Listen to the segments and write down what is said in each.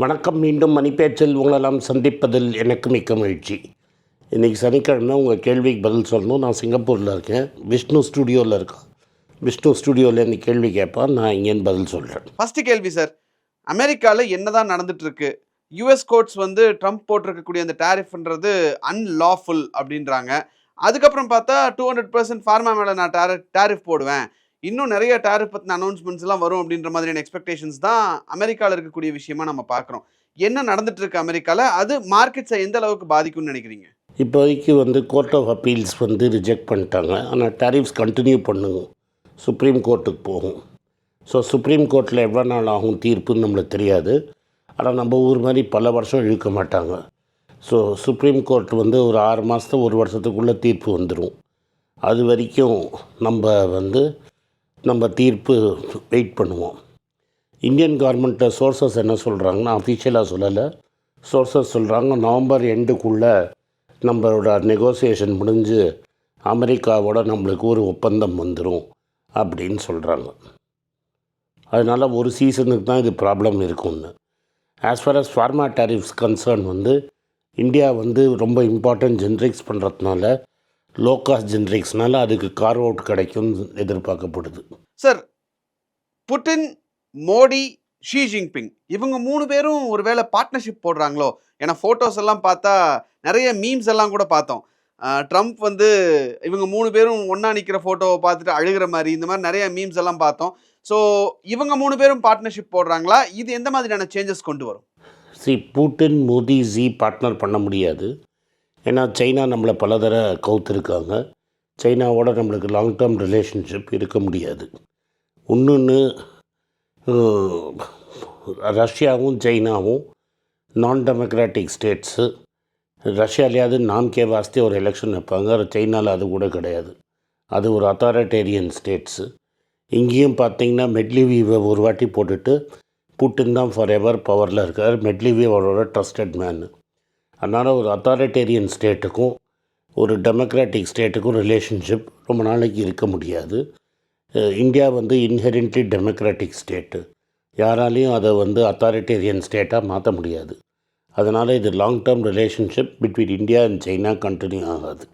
வணக்கம் மீண்டும் மணிப்பேச்சில் உங்களெல்லாம் சந்திப்பதில் எனக்கு மிக்க மகிழ்ச்சி. இன்றைக்கி சனிக்கிழமை உங்கள் கேள்விக்கு பதில் சொல்லணும். நான் சிங்கப்பூரில் இருக்கேன். விஷ்ணு ஸ்டுடியோவில் இருக்கேன். விஷ்ணு ஸ்டுடியோவில் இந்த கேள்வி கேட்பான். நான் இங்கேன்னு பதில் சொல்கிறேன் ஃபஸ்ட்டு கேள்வி சார் அமெரிக்காவில் என்னதான் தான் இருக்கு யூஎஸ் கோர்ட்ஸ் வந்து ட்ரம்ப் போட்டிருக்கக்கூடிய அந்த டேரிஃப்ன்றது அன்லாஃபுல் அப்படின்றாங்க. அதுக்கப்புறம் பார்த்தா டூ ஹண்ட்ரட் பர்சன்ட் ஃபார்மா மேலே நான் டேரிஃப் டேரிஃப் போடுவேன். இன்னும் நிறைய டேரிஃப் பற்றின அனௌன்ஸ்மெண்ட்ஸ் எல்லாம் வரும் அப்படின்ற மாதிரியான எக்ஸ்பெக்டேஷன்ஸ் தான் அமெரிக்காவில் இருக்கக்கூடிய விஷயமா நம்ம பார்க்குறோம். என்ன நடந்துட்டு இருக்கு அமெரிக்காவில் அது மார்க்கெட்ஸை எந்த அளவுக்கு பாதிக்கும்னு நினைக்கிறீங்க? இப்போதைக்கு வந்து கோர்ட் ஆஃப் அப்பீல்ஸ் வந்து ரிஜெக்ட் பண்ணிட்டாங்க. ஆனால் டேரிஃப்ஸ் கண்டினியூ பண்ணுங்க. சுப்ரீம் கோர்ட்டுக்கு போகும். ஸோ சுப்ரீம் கோர்ட்டில் எவ்வளோ நாள் ஆகும் தீர்ப்புன்னு நம்மளுக்கு தெரியாது. ஆனால் நம்ம ஊர் மாதிரி பல வருஷம் இழுக்க மாட்டாங்க. ஸோ சுப்ரீம் கோர்ட் வந்து ஒரு ஆறு மாதத்து ஒரு வருஷத்துக்குள்ளே தீர்ப்பு வந்துடும் அது வரைக்கும் நம்ம வந்து நம்ம தீர்ப்பு வெயிட் பண்ணுவோம். இந்தியன் கவர்மெண்ட்டை சோர்சஸ் என்ன சொல்கிறாங்கன்னா அஃபிஷியலாக சொல்லலை. சோர்சஸ் சொல்கிறாங்க நவம்பர் எண்டுக்குள்ளே நம்மளோட நெகோசியேஷன் முடிஞ்சு அமெரிக்காவோட நம்மளுக்கு ஒரு ஒப்பந்தம் வந்துடும் அப்படின்னு சொல்கிறாங்க அதனால் ஒரு சீசனுக்கு தான் இது ப்ராப்ளம் இருக்கும்னு. As far as pharma tariffs concern வந்து இந்தியா வந்து ரொம்ப இம்பார்ட்டன்ட் ஜென்ரிக்ஸ் பண்ணுறதுனால லோ காஸ்ட் ஜென்ரிக்ஸ்னால அதுக்கு கார் அவுட் கிடைக்கும்னு எதிர்பார்க்கப்படுது. Sir Putin Modi Xi Jinping இவங்க மூணு பேரும் ஒருவேளை பார்ட்னர்ஷிப் போடுறாங்களோ? ஏன்னா ஃபோட்டோஸ் எல்லாம் பார்த்தா நிறைய மீம்ஸ் எல்லாம் கூட பார்த்தோம். ட்ரம்ப் வந்து இவங்க மூணு பேரும் ஒன்றா நிற்கிற ஃபோட்டோவை பார்த்துட்டு அழுகிற மாதிரி இந்த மாதிரி நிறைய மீம்ஸ் எல்லாம் பார்த்தோம். ஸோ இவங்க மூணு பேரும் பார்ட்னர்ஷிப் போடுறாங்களா? இது எந்த மாதிரியான சேஞ்சஸ் கொண்டு வரும்? Xi Putin Modi G partner பண்ண முடியாது. ஏன்னா சைனா நம்மளை பல தர கவுத்துருக்காங்க. சைனாவோட நம்மளுக்கு லாங் டேர்ம் ரிலேஷன்ஷிப் இருக்க முடியாது. இன்னொன்று ரஷ்யாவும் சைனாவும் நான் டெமோக்ராட்டிக் ஸ்டேட்ஸு ரஷ்யாலேயாவது நாம் கே வாஸ்தே ஒரு எலெக்ஷன் வைப்பாங்க. சைனாவில் அது கூட கிடையாது. அது ஒரு அத்தாரிட்டேரியன் ஸ்டேட்ஸு இங்கேயும் பார்த்தீங்கன்னா மெட்லிவிவை ஒரு வாட்டி போட்டுட்டு புட்டின் தான் ஃபார் எவர் பவரில் இருக்கார். மெட்லிவியோட அவரோட ட்ரஸ்டட் மேனு அதனால் ஒரு அத்தாரிட்டேரியன் ஸ்டேட்டுக்கும் ஒரு டெமோக்ராட்டிக் ஸ்டேட்டுக்கும் ரிலேஷன்ஷிப் ரொம்ப நாளைக்கு இருக்க முடியாது. இந்தியா வந்து இன்ஹெரிண்ட்லி டெமோக்ராட்டிக் ஸ்டேட்டு யாராலையும் அதை வந்து அத்தாரிட்டேரியன் ஸ்டேட்டாக மாற்ற முடியாது. அதனால் இது long term relationship between India and China continue ஆகாது.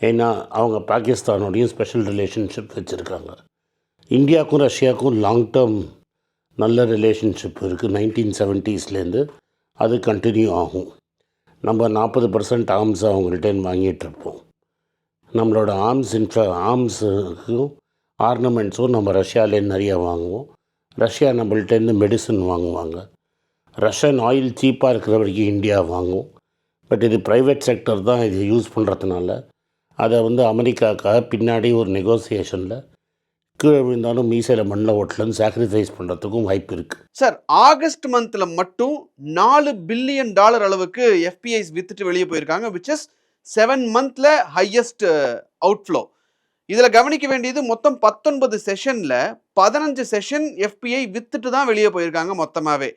ஏன்னா அவங்க பாகிஸ்தானோடையும் ஸ்பெஷல் ரிலேஷன்ஷிப் வச்சுருக்காங்க. இந்தியாவுக்கும் ரஷ்யாவுக்கும் லாங் டேர்ம் நல்ல ரிலேஷன்ஷிப் இருக்குது நைன்டீன் செவன்ட்டீஸ்லேருந்து அது கண்டினியூ ஆகும். நம்ம நாற்பது பர்சன்ட் ஆர்ம்ஸ் அவங்கள்ட்டேருந்து வாங்கிட்டுருப்போம். நம்மளோட ஆர்ம்ஸ் இன்ஃப்ரா ஆர்ம்ஸுக்கும் ஆர்னமெண்ட்ஸும் நம்ம ரஷ்யாலேருந்து நிறையா வாங்குவோம். ரஷ்யா நம்மள்ட்டேருந்து மெடிசன் வாங்குவாங்க. ரஷ்யன் ஆயில் சீப்பாக இருக்கிற வரைக்கும் இந்தியா வாங்கும். பட் இது ப்ரைவேட் செக்டர் தான் இது யூஸ் பண்ணுறதுனால அதை வந்து அமெரிக்காவுக்காக பின்னாடி ஒரு நெகோசியேஷனில் கீழே விழுந்தாலும் மீசையில் மண்ணில் ஓட்டலன்னு சாக்ரிஃபைஸ் பண்ணுறதுக்கும் வாய்ப்பு இருக்குது சார் ஆகஸ்ட் மந்த்தில் மட்டும் நாலு பில்லியன் டாலர் அளவுக்கு எஃபிஐஸ் வித்துட்டு வெளியே போயிருக்காங்க விச் இஸ் செவன் மந்தில் ஹையஸ்ட் அவுட்ஃப்ளோ இதில் கவனிக்க வேண்டியது மொத்தம் பத்தொன்பது செஷனில் பதினஞ்சு செஷன் எஃபிஐ வித்துட்டு தான் வெளியே போயிருக்காங்க மொத்தமாகவே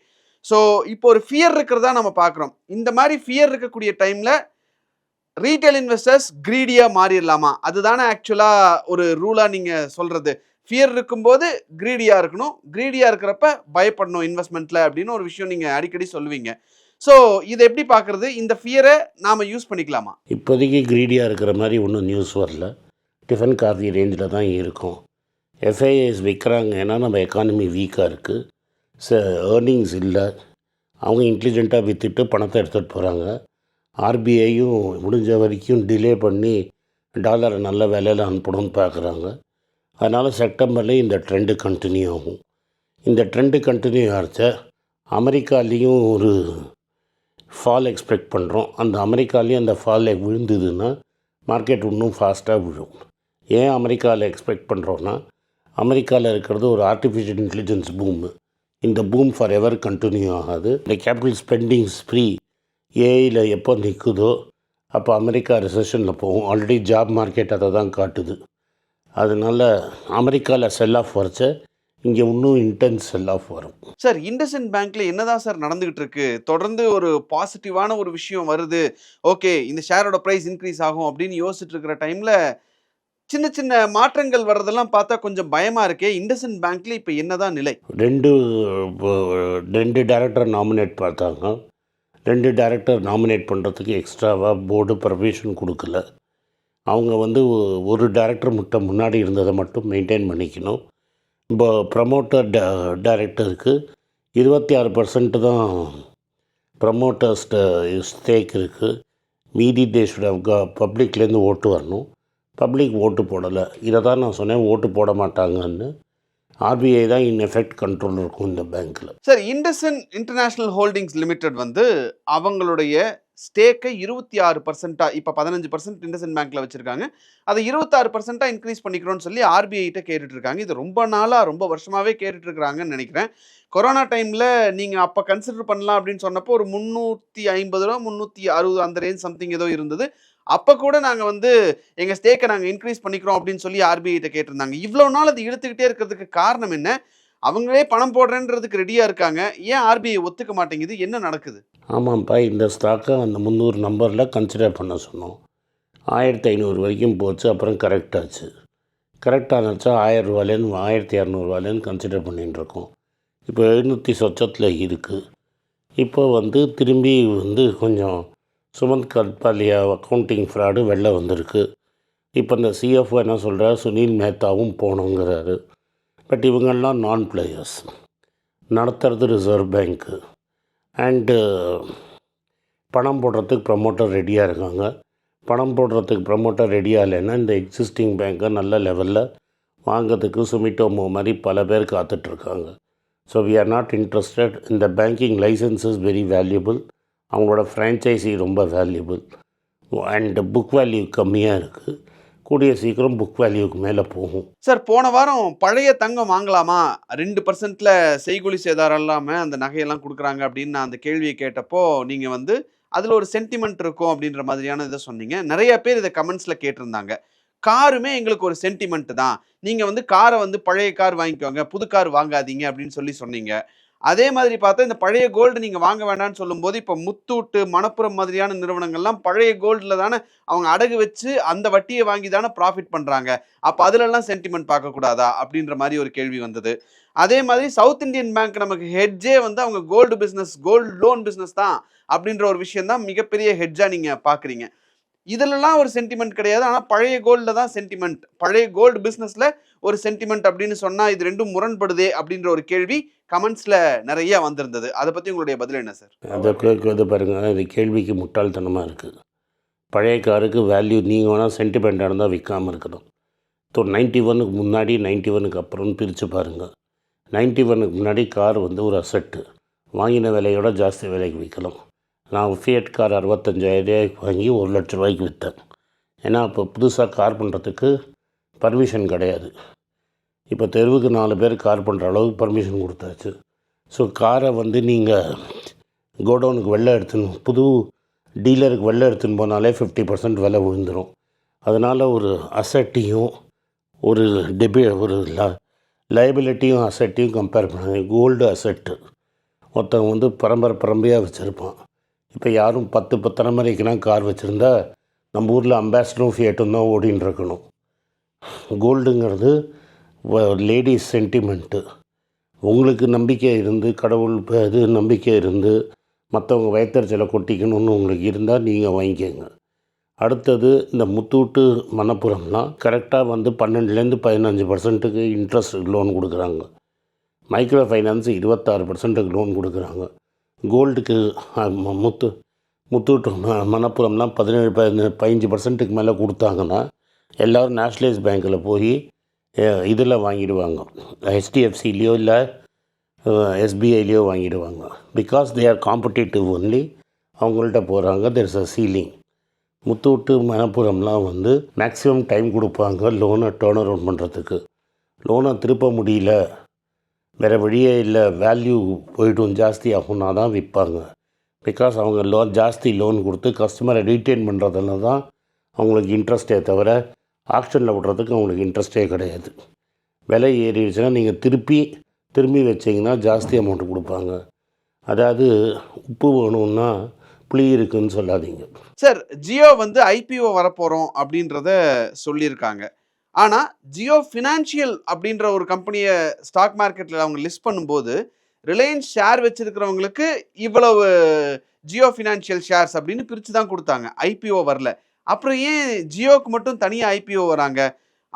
ஸோ இப்போ ஒரு ஃபியர் இருக்கிறதா நம்ம பார்க்குறோம். இந்த மாதிரி ஃபியர் இருக்கக்கூடிய டைமில் ரீட்டைல் இன்வெஸ்டர்ஸ் க்ரீடியாக மாறிடலாமா? அதுதானே ஆக்சுவலாக ஒரு ரூலாக நீங்கள் சொல்கிறது ஃபியர் இருக்கும்போது க்ரீடியாக இருக்கணும். க்ரீடியாக இருக்கிறப்ப பயப்படணும் இன்வெஸ்ட்மெண்ட்டில் அப்படின்னு ஒரு விஷயம் நீங்கள் அடிக்கடி சொல்லுவீங்க. ஸோ இதை எப்படி பார்க்குறது? இந்த ஃபியரை நாம் யூஸ் பண்ணிக்கலாமா? இப்போதைக்கு க்ரீடியாக இருக்கிற மாதிரி ஒன்றும் நியூஸ் வரல. டிஃபன் காஃபி ரேஞ்சில் தான் இருக்கும். எஃப்ஐஎஸ் விற்கிறாங்க ஏன்னா நம்ம எக்கானமி வீக்காக இருக்குது ச ஏர்னிங்ஸ் இல்லை. அவங்க இன்டெலிஜென்ட்டாக விற்றுட்டு பணத்தை எடுத்துகிட்டு போகிறாங்க ஆர்பிஐயும் முடிஞ்ச வரைக்கும் டிலே பண்ணி டாலரை நல்ல விலையில் அனுப்பணும்னு பார்க்குறாங்க. அதனால் செப்டம்பர்லேயும் இந்த ட்ரெண்டு கண்டினியூ ஆகும். இந்த ட்ரெண்டு கண்டினியூ ஆகிச்ச அமெரிக்காலேயும் ஒரு ஃபால் எக்ஸ்பெக்ட் பண்ணுறோம் அந்த அமெரிக்காலேயும் அந்த ஃபால் விழுந்ததுன்னா மார்க்கெட் இன்னும் ஃபாஸ்ட்டாக விழும். ஏன் அமெரிக்காவில் எக்ஸ்பெக்ட் பண்ணுறோன்னா அமெரிக்காவில் இருக்கிறது ஒரு ஆர்டிஃபிஷியல் இன்டெலிஜென்ஸ் பூம் இந்த பூம் ஃபார் எவர் கண்டினியூ ஆகாது. இந்த கேபிட்டல் ஸ்பெண்டிங் ஃப்ரீ ஏஐயில் எப்போ நிற்குதோ அப்போ அமெரிக்கா ரிசெஷனில் போகும். ஆல்ரெடி ஜாப் மார்க்கெட் அதை தான் காட்டுது. அதனால் அமெரிக்காவில் செல் ஆஃப் வரைச்ச இங்கே இன்னும் இன்டென்ஸ் செல் ஆஃப் வரும். சார் இண்டஸ்இன் பேங்க்ல என்னதான் சார் நடந்துகிட்டு இருக்கு? தொடர்ந்து ஒரு பாசிட்டிவான ஒரு விஷயம் வருது. ஓகே இந்த ஷேரோட ப்ரைஸ் இன்க்ரீஸ் ஆகும் அப்படின்னு யோசிச்சுட்டு இருக்கிற டைம்ல சின்ன சின்ன மாற்றங்கள் வர்றதெல்லாம் பார்த்தா கொஞ்சம் பயமா இருக்கே. இண்டஸ்இன் பேங்க்ல இப்ப என்னதான் நிலை? ரெண்டு ரெண்டு டைரக்டர் நாமினேட் பார்த்தாங்க. ரெண்டு டேரக்டர் நாமினேட் பண்ணுறதுக்கு எக்ஸ்ட்ராவாக போர்டு பர்மிஷன் கொடுக்கல. அவங்க வந்து ஒரு டேரக்டர் மட்டும் முன்னாடி இருந்ததை மட்டும் மெயின்டைன் பண்ணிக்கணும். இப்போ ப்ரமோட்டர் ட டேரக்டருக்கு இருபத்தி ஆறு பர்சன்ட்டு தான் ப்ரமோட்டர்ஸ் ஸ்டேக் இருக்குது மீதி தேஷுட் பப்ளிக்லேருந்து ஓட்டு வரணும். பப்ளிக் ஓட்டு போடலை. இதை தான் நான் சொன்னேன் ஓட்டு போட மாட்டாங்கன்னு. ஆர்பிஐ தான் இன் எஃபெக்ட் கண்ட்ரோல் இருக்கும் இந்த பேங்க்கில் sir IndusInd international holdings limited வந்து அவங்களுடைய ஸ்டேக்கை இருபத்தி ஆறு பர்சென்ட்டாக இப்போ பதினஞ்சு பர்சன்ட் இண்டசன் பேங்க்ல வச்சுருக்காங்க. அதை இருபத்தாறு பர்சென்ட்டாக இன்க்ரீஸ் பண்ணிக்கிறோன்னு சொல்லி ஆர்பிஐகிட்ட கேட்டுட்ருக்காங்க. இருக்காங்க இது ரொம்ப நாளாக ரொம்ப வருஷமாகவே கேட்டுட்ருக்குறாங்கன்னு நினைக்கிறேன். கொரோனா டைமில் நீங்கள் அப்போ கன்சிடர் பண்ணலாம் அப்படின்னு சொன்னப்போ ஒரு முந்நூற்றி ஐம்பது ரூபா முந்நூற்றி அறுபது அந்த ரேஞ்ச் சம்திங் ஏதோ இருந்தது. அப்போ கூட நாங்கள் வந்து எங்கள் ஸ்டேக்கை நாங்கள் இன்க்ரீஸ் பண்ணிக்கிறோம் அப்படின்னு சொல்லி ஆர்பிஐகிட்ட கேட்டிருந்தாங்க. இவ்வளோ நாள் அது இழுத்துக்கிட்டே இருக்கிறதுக்கு காரணம் என்ன? அவங்களே பணம் போடுறேன்றதுக்கு ரெடியாக இருக்காங்க. ஏன் ஆர்பிஐ ஒத்துக்க மாட்டேங்குது? என்ன நடக்குது? ஆமாம்ப்பா இந்த ஸ்டாக்கை அந்த முந்நூறு நம்பரில் கன்சிடர் பண்ண சொன்னோம். ஆயிரத்தி ஐநூறு வரைக்கும் போச்சு அப்புறம் கரெக்டாச்சு கரெக்டானச்சா ஆயிரம் ரூபாலேருந்து ஆயிரத்தி இரநூறுவாலேன்னு கன்சிடர் பண்ணிகிட்டு இருக்கோம். இப்போ எழுநூற்றி சொச்சத்தில் இருக்குது இப்போ வந்து திரும்பி வந்து கொஞ்சம் சுமந்த் கல்பாலியா அக்கௌண்டிங் ஃப்ராடு வெளில வந்திருக்கு. இப்போ இந்த சிஎஃப்ஓ என்ன சொல்கிறார் சுனில் மேத்தாவும் போகணுங்கிறாரு பட் இவங்கெல்லாம் நான் பிளேயர்ஸ் நடத்துறது ரிசர்வ் பேங்க்கு அண்டு பணம் போடுறதுக்கு ப்ரமோட்டர் ரெடியாக இருக்காங்க. பணம் போடுறதுக்கு ப்ரமோட்டர் ரெடியாக இல்லைன்னா இந்த எக்ஸிஸ்டிங் பேங்க்கை நல்ல லெவலில் வாங்கிறதுக்கு சுமிட்டோமோ மாதிரி பல பேர் காத்துட்ருக்காங்க. So we are not interested இந்த banking licence is very valuable அவங்களோட ஃப்ரான்ச்சைசி ரொம்ப வேல்யூபிள் அண்டு புக் வேல்யூ கம்மியாக இருக்குது கூடிய சீக்கிரம் புக் வேல்யூக்கு மேலே போகும். சார் போன வாரம் பழைய தங்கம் வாங்கலாமா? ரெண்டு பர்சன்ட்ல செய்கூலி சேதாரம் இல்லாமல் அந்த நகையெல்லாம் கொடுக்குறாங்க அப்படின்னு நான் அந்த கேள்வியை கேட்டப்போ நீங்கள் வந்து அதில் ஒரு சென்டிமெண்ட் இருக்கும் அப்படின்ற மாதிரியான இதை சொன்னீங்க. நிறைய பேர் இதை கமெண்ட்ஸில் கேட்டிருந்தாங்க. காருமே எங்களுக்கு ஒரு சென்டிமெண்ட் தான். நீங்கள் வந்து காரை வந்து பழைய கார் வாங்கிக்கோங்க புது கார் வாங்காதீங்க அப்படின்னு சொல்லி சொன்னீங்க. அதே மாதிரி பார்த்தா இந்த பழைய கோல்டு நீங்கள் வாங்க வேண்டாம்னு சொல்லும்போது இப்போ முத்தூட்டு மணப்புறம் மாதிரியான நிறுவனங்கள்லாம் பழைய கோல்டில் தானே அவங்க அடகு வச்சு அந்த வட்டியை வாங்கி தானே ப்ராஃபிட் பண்ணுறாங்க அப்போ அதிலெல்லாம் சென்டிமெண்ட் பார்க்கக்கூடாதா? அப்படின்ற மாதிரி ஒரு கேள்வி வந்தது. அதே மாதிரி சவுத் இந்தியன் பேங்க் நமக்கு ஹெட்ஜே வந்து அவங்க gold business gold loan business தான் அப்படின்ற ஒரு விஷயம் தான் மிகப்பெரிய ஹெட்ஜாக நீங்கள் பார்க்குறீங்க. இதிலலாம் ஒரு சென்டிமெண்ட் கிடையாது. ஆனால் பழைய கோல்டில் தான் சென்டிமெண்ட் பழைய கோல்டு பிஸ்னஸில் ஒரு சென்டிமெண்ட் அப்படின்னு சொன்னால் இது ரெண்டும் முரண்படுதே அப்படின்ற ஒரு கேள்வி கமெண்ட்ஸில் நிறைய வந்திருந்தது. அதை பற்றி உங்களுடைய பதில் என்ன சார் அதை கேட்குறது பாருங்கள் இது கேள்விக்கு முட்டாள்தனமாக இருக்குது பழைய காருக்கு வேல்யூ நீங்கள் வேணால் சென்டிமெண்ட்டாக இருந்தால் விற்காமல் இருக்கணும். ஸோ நைன்ட்டி ஒனுக்கு முன்னாடி நைன்ட்டி ஒனுக்கு அப்புறம்னு பிரித்து பாருங்கள் நைன்ட்டி ஒனுக்கு முன்னாடி கார் வந்து ஒரு அசெட்டு வாங்கின விலையோட ஜாஸ்தி விலைக்கு விற்கலாம் நான் ஃபியட் கார் அறுபத்தஞ்சாயிரம் வாங்கி ஒரு லட்ச ரூபாய்க்கு விற்றேன் ஏன்னா இப்போ புதுசாக கார் பண்ணுறதுக்கு பர்மிஷன் கிடையாது. இப்போ தெருவுக்கு நாலு பேர் கார் பண்ணுற அளவுக்கு பர்மிஷன் கொடுத்தாச்சு. ஸோ காரை வந்து நீங்கள் கோடவுனுக்கு வெளில எடுத்துன்னு புது டீலருக்கு வெளில எடுத்துன்னு போனாலே ஃபிஃப்டி பர்சன்ட் விலை விழுந்துடும் அதனால் ஒரு அசட்டியும் ஒரு டெபி ஒரு ல லைபிலிட்டியும் அசட்டையும் கம்பேர் பண்ணுங்க கோல்டு அசட்டு ஒருத்தன் வந்து பரம்பரை பரம்பரையாக வச்சுருப்பான். இப்போ யாரும் பத்து பத்து தலைமுறைக்கெலாம் கார் வச்சுருந்தா நம்ம ஊரில் அம்பாசிடரும் ஃபியட்டும் தான் ஓடின்னு இருக்கணும் கோல்டுங்கிறது லேடிஸ் சென்டிமெண்ட்டு. உங்களுக்கு நம்பிக்கை இருந்து கடவுள் இது நம்பிக்கை இருந்து மற்றவங்க வயத்தறிச்சலை கொட்டிக்கணும்னு உங்களுக்கு இருந்தால் நீங்கள் வாங்கிக்கோங்க. அடுத்தது இந்த முத்தூட்டு மணப்புறம்லாம் கரெக்டாக வந்து பன்னெண்டுலேருந்து பதினஞ்சு பர்சன்ட்டுக்கு இன்ட்ரெஸ்ட் லோன் கொடுக்குறாங்க. மைக்ரோ ஃபைனான்ஸ் இருபத்தாறு பர்சன்ட்டுக்கு லோன் கொடுக்குறாங்க. கோல்டுக்கு முத்து முத்தூட்டு மணப்புறம்லாம் பதினேழு பதினஞ்சு பதினஞ்சு பர்சன்ட்டுக்கு மேலே கொடுத்தாங்கன்னா எல்லோரும் நேஷ்னலைஸ் பேங்க்கில் போய் இதில் வாங்கிடுவாங்க. ஹெச்டிஎஃப்சிலேயோ இல்லை எஸ்பிஐலேயோ வாங்கிடுவாங்க. Because they are competitive only அவங்கள்ட்ட போகிறாங்க there is a ceiling Muthoot மணப்புறம்லாம் வந்து மேக்ஸிமம் டைம் கொடுப்பாங்க லோனை டேர்ன் அரவுண்ட் பண்ணுறதுக்கு லோனை திருப்ப முடியல வேறு வழியே இல்லை. வேல்யூ போய்ட்டும் ஜாஸ்தி ஆகும்னா தான் விற்பாங்க. பிகாஸ் அவங்க லோன் ஜாஸ்தி லோன் கொடுத்து கஸ்டமரை ரீட்டைன் பண்ணுறதுல தான் அவங்களுக்கு இன்ட்ரெஸ்ட்டே தவிர ஆக்ஷனில் விட்றதுக்கு அவங்களுக்கு இன்ட்ரெஸ்ட்டே கிடையாது. விலை ஏறிடுச்சுன்னா நீங்கள் திருப்பி திரும்பி வச்சிங்கன்னா ஜாஸ்தி அமௌண்ட் கொடுப்பாங்க. அதாவது உப்பு வேணும்னா புளி இருக்குன்னு சொல்லாதீங்க. சார் ஜியோ வந்து ஐபிஓ வரப்போகிறோம் அப்படின்றத சொல்லியிருக்காங்க. ஆனால் ஜியோ ஃபினான்ஷியல் அப்படின்ற ஒரு கம்பெனியை ஸ்டாக் மார்க்கெட்டில் அவங்க லிஸ்ட் பண்ணும்போது ரிலையன்ஸ் ஷேர் வச்சுருக்கிறவங்களுக்கு இவ்வளவு ஜியோ ஃபினான்ஷியல் ஷேர்ஸ் அப்படின்னு பிரித்து தான் கொடுத்தாங்க. ஐபிஓ வரல. அப்புறம் ஏன் ஜியோக்கு மட்டும் தனியாக ஐபிஓ வராங்க?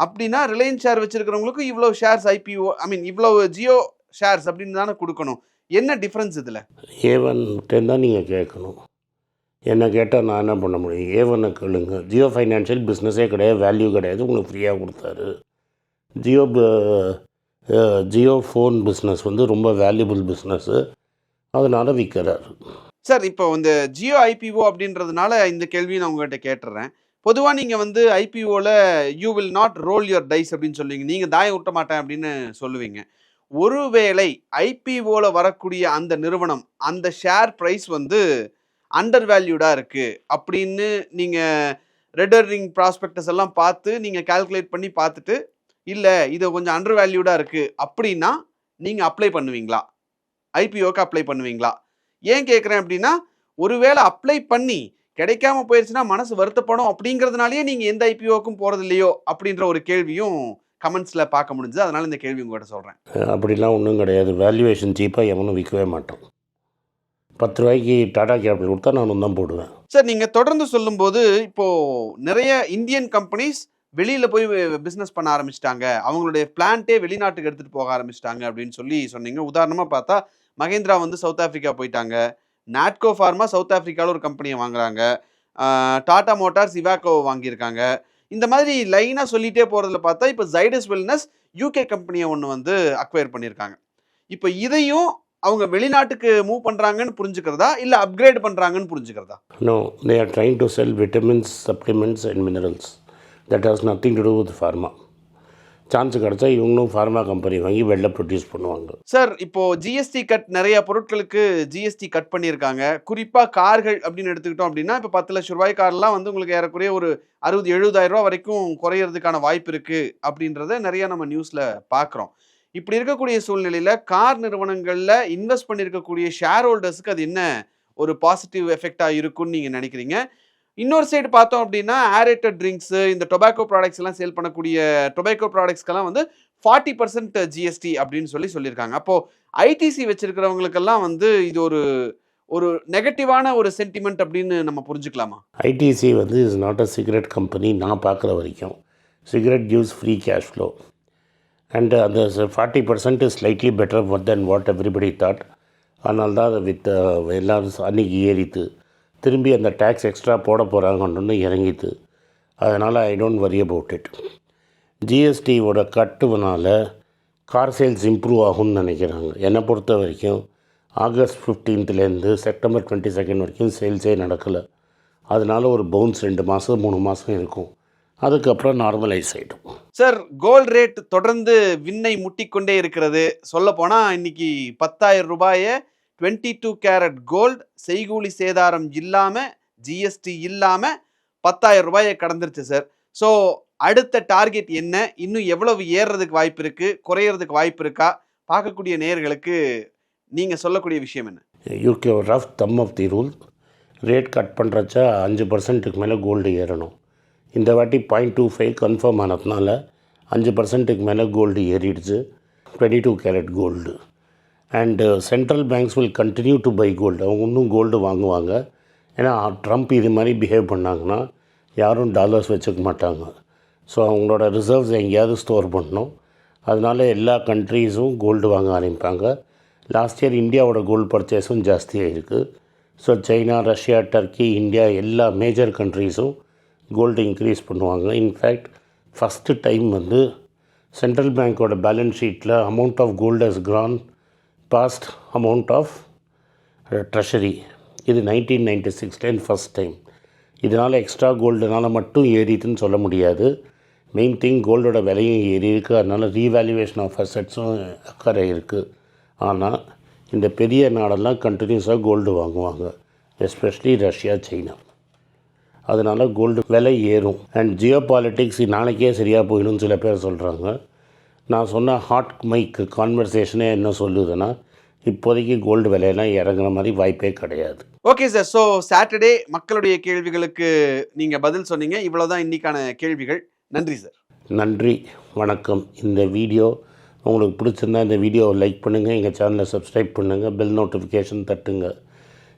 அப்படின்னா ரிலையன்ஸ் ஷேர் வச்சுருக்கிறவங்களுக்கும் இவ்வளோ ஷேர்ஸ் ஐபிஓ ஐ மீன் இவ்வளோ ஜியோ ஷேர்ஸ் அப்படின்னு தானே கொடுக்கணும். என்ன டிஃப்ரென்ஸ் இதில்? ஏவன் தான் நீங்கள் கேட்கணும். என்னை கேட்டால் நான் என்ன பண்ண முடியும்? ஏவனை கேளுங்க. ஜியோ ஃபைனான்ஷியல் பிஸ்னஸே கிடையாது வேல்யூ கிடையாது உங்களுக்கு ஃப்ரீயாக கொடுத்தாரு. ஜியோ ப- ஜியோ ஃபோன் பிஸ்னஸ் வந்து ரொம்ப வேல்யூபிள் பிஸ்னஸ்ஸு அதனால் விற்கிறாரு. சார் இப்போ இந்த ஜியோ ஐபிஓ அப்படின்றதுனால இந்த கேள்வியை நான் உங்கள்கிட்ட கேட்டுறேன். பொதுவாக நீங்கள் வந்து ஐபிஓவில் you will not roll your dice அப்படின்னு சொல்லுவீங்க. நீங்கள் தாயம் விட்ட மாட்டேன் அப்படின்னு சொல்லுவீங்க. ஒருவேளை ஐபிஓவில் வரக்கூடிய அந்த நிறுவனம் அந்த ஷேர் ப்ரைஸ் வந்து அண்டர் வேல்யூடாக இருக்குது அப்படின்னு நீங்கள் ரெடரிங் ப்ராஸ்பெக்டஸ் எல்லாம் பார்த்து நீங்கள் கால்குலேட் பண்ணி பார்த்துட்டு இல்லை இது கொஞ்சம் அண்டர் வேல்யூடாக இருக்குது அப்படின்னா நீங்கள் அப்ளை பண்ணுவீங்களா? ஐபிஓக்கு அப்ளை பண்ணுவீங்களா? ஏன் கேட்குறேன் அப்படின்னா ஒருவேளை அப்ளை பண்ணி கிடைக்காம போயிடுச்சுன்னா மனசு வருத்தப்படும் அப்படிங்கிறதுனாலேயே நீங்கள் எந்த ஐபிஓக்கும் போகிறது இல்லையோ அப்படின்ற ஒரு கேள்வியும் கமெண்ட்ஸில் பார்க்க முடிஞ்சது. அதனால் இந்த கேள்வி உங்கள்கிட்ட சொல்கிறேன் அப்படிலாம் ஒன்றும் கிடையாது. வேல்யூவேஷன் சீப்பாக எவனும் விற்கவே மாட்டோம் பத்து ரூபாய்க்கு டாடா கேபிள் கொடுத்தா நானும் தான் போடுவேன். சார் நீங்கள் தொடர்ந்து சொல்லும்போது இப்போது நிறைய இந்தியன் கம்பெனிஸ் வெளியில் போய் பிஸ்னஸ் பண்ண ஆரம்பிச்சிட்டாங்க. அவங்களுடைய பிளான்ட்டே வெளிநாட்டுக்கு எடுத்துகிட்டு போக ஆரம்பிச்சிட்டாங்க அப்படின்னு சொல்லி சொன்னீங்க. உதாரணமாக பார்த்தா மகேந்திரா வந்து சவுத் ஆஃப்ரிக்கா போயிட்டாங்க. நாட்கோ ஃபார்மா சவுத் ஆஃப்ரிக்காவில் ஒரு கம்பெனியை வாங்குறாங்க. டாடா மோட்டார்ஸ் இவாக்கோவை வாங்கியிருக்காங்க. இந்த மாதிரி லைனாக சொல்லிகிட்டே போகிறதுல பார்த்தா இப்போ ஜைடஸ் வெல்னஸ் யூகே கம்பெனியை ஒன்று வந்து அக்வயர் பண்ணியிருக்காங்க. இப்போ இதையும் அவங்க வெளிநாட்டுக்கு மூவ் பண்ணுறாங்கன்னு புரிஞ்சுக்கிறதா? இல்லை அப்கிரேட் பண்ணுறாங்கன்னு புரிஞ்சுக்கிறதா? No, they are trying to sell vitamins, supplements and minerals. That has nothing to do with pharma. Chance கிடச்சா இவங்களும் ஃபார்மா கம்பெனி வாங்கி வெளில ப்ரொடியூஸ் பண்ணுவாங்க. சார் இப்போ ஜிஎஸ்டி கட் நிறைய பொருட்களுக்கு ஜிஎஸ்டி கட் பண்ணியிருக்காங்க. குறிப்பாக கார்கள் அப்படின்னு எடுத்துக்கிட்டோம் அப்படின்னா இப்போ பத்து லட்ச ரூபாய் கார்லாம் வந்து உங்களுக்கு ஏறக்குறைய ஒரு அறுபது எழுபதாயிரம் ரூபா வரைக்கும் குறையிறதுக்கான வாய்ப்பு இருக்கு அப்படின்றத நிறைய நம்ம நியூஸ்ல பார்க்குறோம் இப்படி இருக்கக்கூடிய சூழ்நிலையில் கார் நிறுவனங்களில் இன்வெஸ்ட் பண்ணியிருக்கக்கூடிய ஷேர் ஹோல்டர்ஸுக்கு அது என்ன ஒரு பாசிட்டிவ் எஃபெக்டாக இருக்கும்னு நீங்கள் நினைக்கிறீங்க? இன்னொரு சைடு பார்த்தோம் அப்படின்னா ஆரேட்டட் ட்ரிங்க்ஸு இந்த டொபாக்கோ ப்ராடக்ட்ஸ் எல்லாம் சேல் பண்ணக்கூடிய டொபாக்கோ ப்ராடக்ட்ஸ்க்கெல்லாம் வந்து ஃபார்ட்டி பர்சன்ட் ஜிஎஸ்டி அப்படின்னு சொல்லி சொல்லியிருக்காங்க. அப்போது ஐடிசி வச்சிருக்கிறவங்களுக்கெல்லாம் வந்து இது ஒரு ஒரு நெகட்டிவான ஒரு சென்டிமெண்ட் அப்படின்னு நம்ம புரிஞ்சுக்கலாமா? ஐடிசி வந்து is not a cigarette company நான் பார்க்குற வரைக்கும். Cigarette gives free cash flow and அந்த forty percent is slightly better then what everybody thought அதனால தான் அதை வித் uh, எல்லாரும் அன்னைக்கு ஏறித்து திரும்பி அந்த டேக்ஸ் எக்ஸ்ட்ரா போட போகிறாங்கன்னு இறங்கித்து. அதனால் I don't worry about it ஜிஎஸ்டியோட கட்டுவனால் கார் சேல்ஸ் இம்ப்ரூவ் ஆகும்னு நினைக்கிறாங்க. என்னை பொறுத்த வரைக்கும் ஆகஸ்ட் ஃபிஃப்டீன்த்துலேருந்து செப்டம்பர் டுவெண்ட்டி செகண்ட் வரைக்கும் சேல்ஸே நடக்கலை. அதனால ஒரு பவுன்ஸ் ரெண்டு மாதம் மூணு மாதம் இருக்கும். அதுக்கப்புறம் நார்மலைஸ் ஆகிடும் சார் கோல்ட் ரேட் தொடர்ந்து விண்ணை முட்டிக்கொண்டே இருக்கிறது. சொல்ல போனா இன்னைக்கு பத்தாயிரம் ரூபாயை டுவெண்ட்டி டூ கேரட் கோல்ட் செய்கூலி சேதாரம் இல்லாம ஜிஎஸ்டி இல்லாம பத்தாயிரம் ரூபாயை கடந்துருச்சு சார் ஸோ அடுத்த டார்கெட் என்ன? இன்னும் எவ்வளவு ஏறுறதுக்கு வாய்ப்பு இருக்கு? குறையறதுக்கு வாய்ப்பு இருக்கா? பார்க்கக்கூடிய நேயர்களுக்கு நீங்க சொல்லக்கூடிய விஷயம் என்ன? UK rough thumb of the rule rate cut பண்ணுறச்ச அஞ்சு பர்சன்ட்டுக்கு மேலே கோல்டு ஏறணும். இந்த வாட்டி பாயிண்ட் டூ ஃபைவ் கன்ஃபார்ம் ஆனதுனால அஞ்சு பர்சன்ட்டுக்கு மேலே கோல்டு ஏறிடுச்சு. Twenty two carat gold and central banks will continue to buy gold அவங்க இன்னும் கோல்டு வாங்குவாங்க. ஏன்னா ட்ரம்ப் இது மாதிரி பிஹேவ் பண்ணாங்கன்னா யாரும் டாலர்ஸ் வச்சுக்க மாட்டாங்க. ஸோ அவங்களோட ரிசர்வ்ஸ் எங்கேயாவது ஸ்டோர் பண்ணணும். அதனால எல்லா கண்ட்ரீஸும் கோல்டு வாங்க ஆரம்பிப்பாங்க. லாஸ்ட் இயர் இந்தியாவோட கோல்டு பர்ச்சேஸும் ஜாஸ்தியாக இருக்குது so China Russia Turkey India எல்லா மேஜர் கண்ட்ரீஸும் கோல்டு இன்க்ரீஸ் பண்ணுவாங்க. இன்ஃபேக்ட் ஃபஸ்ட்டு டைம் வந்து சென்ட்ரல் பேங்க்கோட பேலன்ஸ் ஷீட்டில் amount of gold has grown past amount of treasury இது நைன்டீன் நைன்டி சிக்ஸ்லேருந்து ஃபஸ்ட் டைம் இதனால் எக்ஸ்ட்ரா கோல்டுனால மட்டும் ஏறிட்டுன்னு சொல்ல முடியாது. மெயின் திங் கோல்டோட விலையும் ஏறி இருக்குது அதனால் ரீவேல்யூவேஷன் ஆஃப் அசட்ஸும் அக்கறை இருக்குது ஆனால் இந்த பெரிய நாடெல்லாம் கண்டினியூஸாக கோல்டு வாங்குவாங்க. எஸ்பெஷலி ரஷ்யா சைனா அதனால் கோல்டு விலை ஏறும். அண்ட் ஜியோ பாலிட்டிக்ஸ் நாளைக்கே சரியாக போயிடும்னு சில பேர் சொல்கிறாங்க நான் சொன்ன ஹாட் மைக் கான்வர்சேஷனே என்ன சொல்லுதுன்னா இப்போதைக்கு கோல்டு விலையெல்லாம் இறங்குற மாதிரி வாய்ப்பே கிடையாது. ஓகே சார் ஸோ சாட்டர்டே மக்களுடைய கேள்விகளுக்கு நீங்க பதில் சொன்னீங்க. இவ்வளவுதான் இன்னைக்கான கேள்விகள். நன்றி சார் நன்றி. வணக்கம். இந்த வீடியோ உங்களுக்கு பிடிச்சிருந்தா இந்த வீடியோவை லைக் பண்ணுங்கள் எங்கள் சேனலை சப்ஸ்கிரைப் பண்ணுங்கள் பெல் நோட்டிஃபிகேஷன் தட்டுங்க.